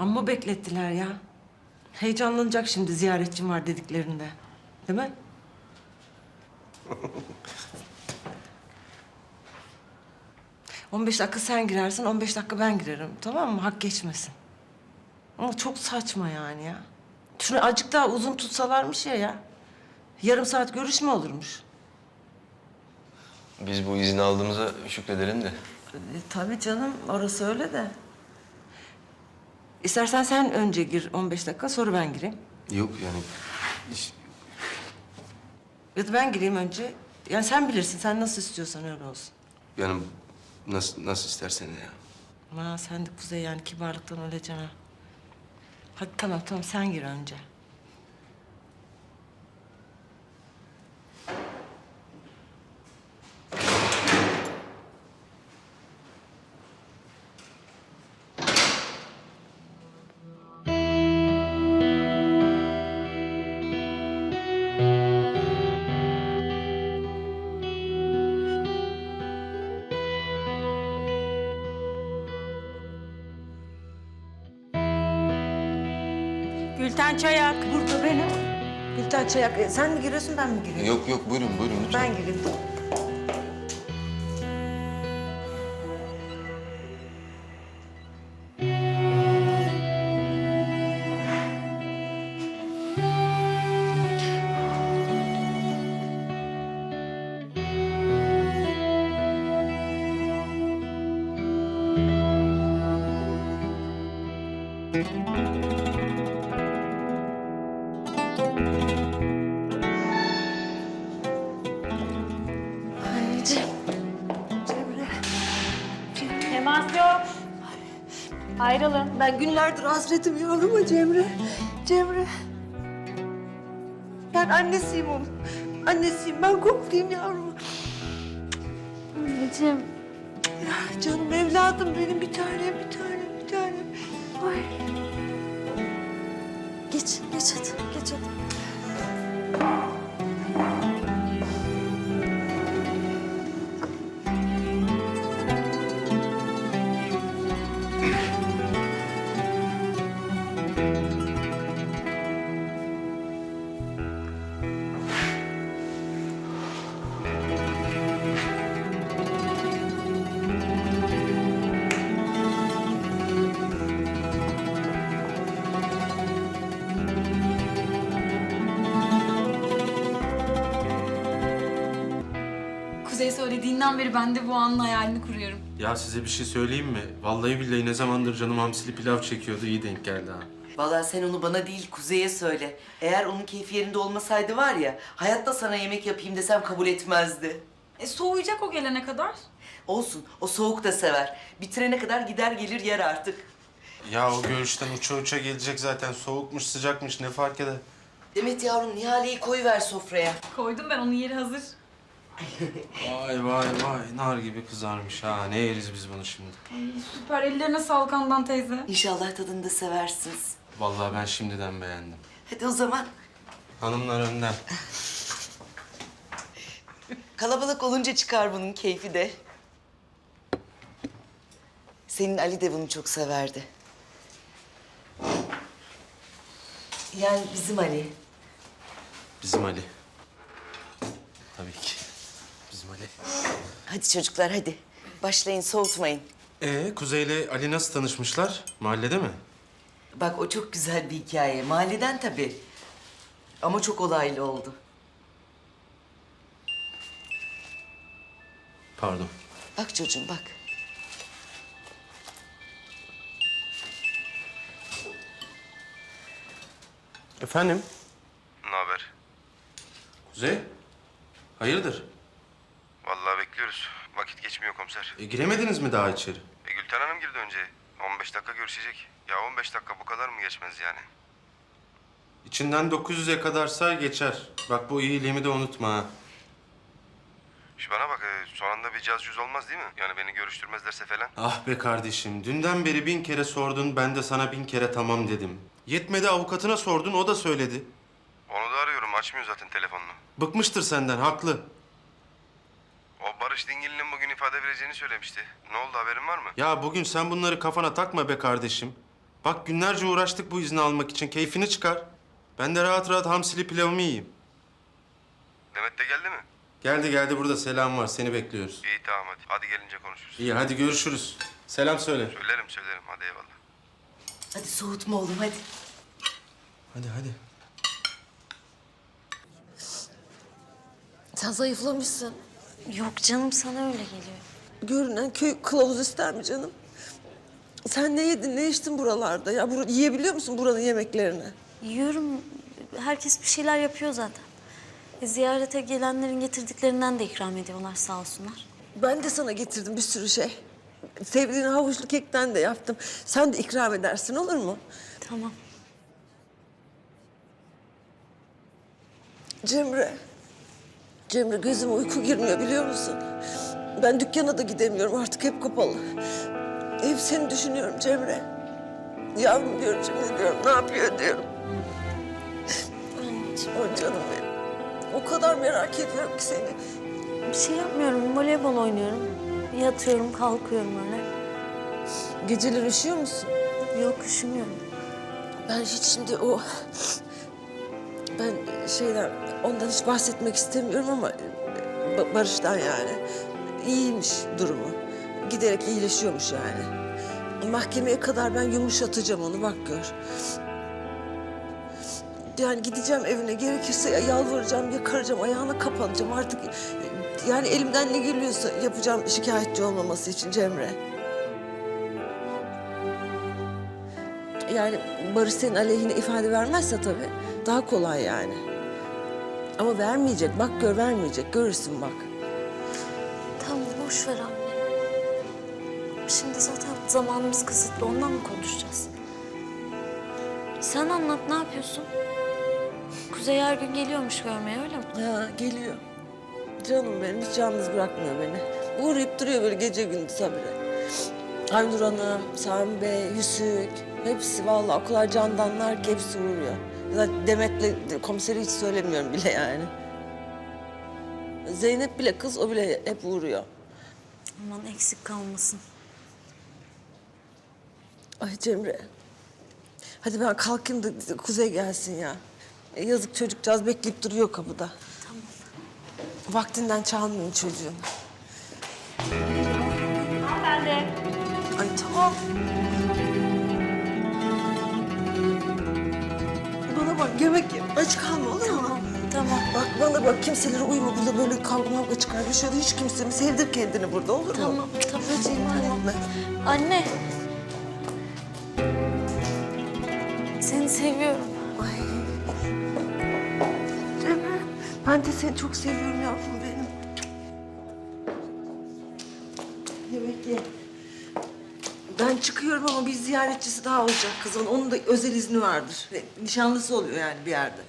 Amma beklettiler ya. Heyecanlanacak şimdi ziyaretçim var dediklerinde. Değil mi? On beş dakika sen girersin, on beş dakika ben girerim. Tamam mı? Hak geçmesin. Ama çok saçma yani ya. Şunu azıcık daha uzun tutsalarmış ya ya. Yarım saat görüşme olurmuş. Biz bu izni aldığımıza şükredelim de. E, tabii canım, orası öyle de. İstersen sen önce gir 15 dakika, sonra ben gireyim. Yok yani. iş- Ya da ben gireyim önce. Yani sen bilirsin, sen nasıl istiyorsan öyle olsun. Yani nasıl nasıl istersen ya. Ama sen de Kuzey yani kibarlıktan öleceksin ha. Hadi tamam tamam sen gir önce. Gülten Çayak. Burada benim. Gülten Çayak. e, Sen mi giriyorsun ben mi gireyim? Yok yok buyurun buyurun lütfen. Ben gireyim. Anneciğim. Ayrılın. Ben günlerdir hasretim yavruma Cemre. Cemre. Ben annesiyim onun. Annesiyim. Ben koklayayım yavrumu. Anneciğim. Ya canım evladım benim bir tanem, bir tanem, bir tanem. Ay. Geç, geç hadi, geç hadi. Kuzey söylediğinden beri ben de bu anın hayalini kuruyorum. Ya size bir şey söyleyeyim mi? Vallahi billahi ne zamandır canım hamsili pilav çekiyordu. iyi denk geldi ha. Vallahi sen onu bana değil Kuzey'e söyle. Eğer onun keyfi yerinde olmasaydı var ya, hayatta sana yemek yapayım desem kabul etmezdi. E soğuyacak o gelene kadar. Olsun, o soğuk da sever. Bitirene kadar gider gelir yer artık. Ya o görüşten uça uça gelecek zaten. Soğukmuş sıcakmış ne fark eder? Demet yavrum Nihale'yi koyuver sofraya. Koydum ben onun yeri hazır. Vay vay vay nar gibi kızarmış ha. Ne yeriz biz bunu şimdi? Süper ellerine sağlık Handan teyze. İnşallah tadını da seversiniz. Vallahi ben şimdiden beğendim. Hadi o zaman. Hanımlar önden. Kalabalık olunca çıkar bunun keyfi de. Senin Ali de bunu çok severdi. Yani bizim Ali. Bizim Ali. Tabii ki. Ali. Hadi çocuklar hadi. Başlayın soğutmayın. Ee Kuzey'le Ali nasıl tanışmışlar? Mahallede mi? Bak o çok güzel bir hikaye. Mahalleden tabii. Ama çok olaylı oldu. Pardon. Bak çocuğum bak. Efendim? Ne haber? Kuzey? Hayırdır? Bekliyoruz. Vakit geçmiyor komiser. E, giremediniz mi daha içeri? E, Gülten Hanım girdi önce. 15 dakika görüşecek. Ya 15 dakika bu kadar mı geçmez yani? İçinden 900'e kadar say geçer. Bak bu iyiliğimi de unutma ha. Şu bana bak e, son anda bir caz yüz olmaz değil mi? Yani beni görüştürmezlerse falan. Ah be kardeşim, dünden beri bin kere sordun, ben de sana bin kere tamam dedim. Yetmedi avukatına sordun, o da söyledi. Onu da arıyorum açmıyor zaten telefonunu. Bıkmıştır senden, haklı. Barış Dingil'in bugün ifade vereceğini söylemişti. Ne oldu haberin var mı? Ya bugün sen bunları kafana takma be kardeşim. Bak günlerce uğraştık bu izni almak için. Keyfini çıkar. Ben de rahat rahat hamsili pilavımı yiyeyim. Demet de geldi mi? Geldi geldi burada selam var. Seni bekliyoruz. İyi tamam hadi. Hadi gelince konuşuruz. İyi hadi görüşürüz. Selam söyle. Söylerim söylerim. Hadi eyvallah. Hadi soğutma oğlum hadi. Hadi hadi. Sen zayıflamışsın. Yok canım sana öyle geliyor. Görünen köy kılavuz ister mi canım? Sen ne yedin, ne içtin buralarda? Ya bur yiyebiliyor musun buranın yemeklerini? Yiyorum. Herkes bir şeyler yapıyor zaten. E, ziyarete gelenlerin getirdiklerinden de ikram ediyorlar sağ olsunlar. Ben de sana getirdim bir sürü şey. Sevdiğin havuçlu kekten de yaptım. Sen de ikram edersin olur mu? Tamam. Cemre. Cemre gözüme uyku girmiyor biliyor musun? Ben dükkana da gidemiyorum artık hep kapalı. Hep seni düşünüyorum Cemre. Yavrum diyorum şimdi diyorum ne yapıyor diyorum. Anneciğim. O canım benim. O kadar merak ediyorum ki seni. Bir şey yapmıyorum. Voleybol oynuyorum. Yatıyorum, kalkıyorum öyle. Geceler üşüyor musun? Yok üşümüyorum. Ben hiç şimdi o... Ben şeyden, ondan hiç bahsetmek istemiyorum ama... Ba- Barış'tan yani. İyiymiş durumu. Giderek iyileşiyormuş yani. Mahkemeye kadar ben yumuşatacağım onu bak gör. Yani gideceğim evine gerekirse yalvaracağım, yakaracağım, ayağına kapanacağım artık. Yani elimden ne geliyorsa yapacağım şikayetçi olmaması için Cemre. Yani Barış senin aleyhine ifade vermezse tabii daha kolay yani. Ama vermeyecek, bak gör vermeyecek, görürsün bak. Tamam boş ver anne. Şimdi zaten zamanımız kısıtlı. Ondan mı konuşacağız? Sen anlat ne yapıyorsun? Kuzey her gün geliyormuş görmeye öyle mi? Ha geliyor. Canım benim hiç yalnız bırakmıyor beni. Uğrayıp duruyor böyle gece gündüz habire. Aynur Hanım, Sami Bey, Hüsük hepsi vallahi o kadar candanlar ki hepsi uğruyor. Zaten Demet'le komiseri hiç söylemiyorum bile yani. Zeynep bile kız o bile hep uğruyor. Aman eksik kalmasın. Ay Cemre. Hadi ben kalkayım da Kuzey gelsin ya. E, yazık çocukcağız bekleyip duruyor kapıda. Tamam. Vaktinden çalmayın çocuğun. Hanımefendi. Ay tamam. Bak yemek ye. Aç kalma olur mu? Tamam. Bak bana bak kimselere uyma burada böyle kavga mavga çıkar. Şey hiç kimse sevdir kendini burada olur mu? Tamam, tamam, tamam. Anne. Seni seviyorum. Ay. Cemre ben de seni çok seviyorum yavrum çıkıyorum ama bir ziyaretçisi daha olacak kızın. Onun da özel izni vardır. Nişanlısı oluyor yani bir yerde.